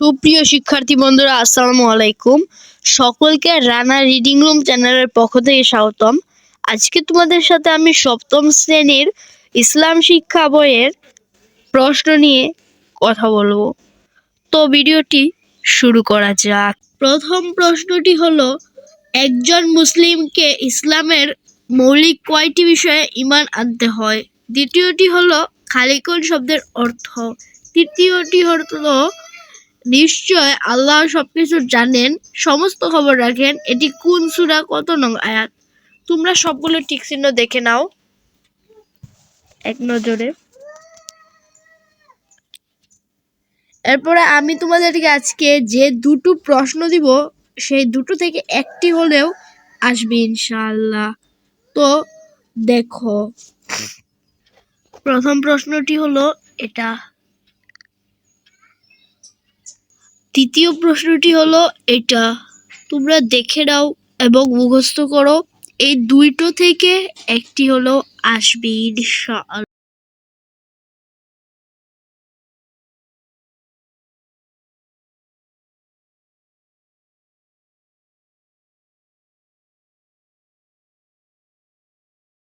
সুপ্রিয় শিক্ষার্থী বন্ধুরা, আসসালামু আলাইকুম। সকলকে রানা রিডিং রুম চ্যানেলের পক্ষ থেকে স্বাগতম। আজকে তোমাদের সাথে আমি সপ্তম শ্রেণির ইসলাম শিক্ষা বইয়ের প্রশ্ন নিয়ে কথা বলব। তো ভিডিওটি শুরু করা যাক। প্রথম প্রশ্নটি হলো, একজন মুসলিমকে ইসলামের মৌলিক কয়টি বিষয়ে ঈমান আনতে হয়? দ্বিতীয়টি হলো খালিকুন শব্দের অর্থ? তৃতীয়টি হলো নিশ্চয় আল্লাহ সবকিছু জানেন, সমস্ত খবর রাখেন। এটি কোন সূরা, কত নং আয়াত? তোমরা সবগুলো ঠিক চিহ্ন দেখে নাও। এক নজরে। এরপরে আমি তোমাদেরকে আজকে যে দুটো প্রশ্ন দিব, সেই দুটো থেকে একটি হলেও আসবে ইনশাআল্লাহ। তো দেখো। প্রথম প্রশ্নটি হলো, এটা তৃতীয় প্রশ্নটি হলো এটা। তোমরা দেখে নাও এবং মুখস্থ করো। এই দুইটো থেকে একটি হলো আসবে ইনশাআল্লাহ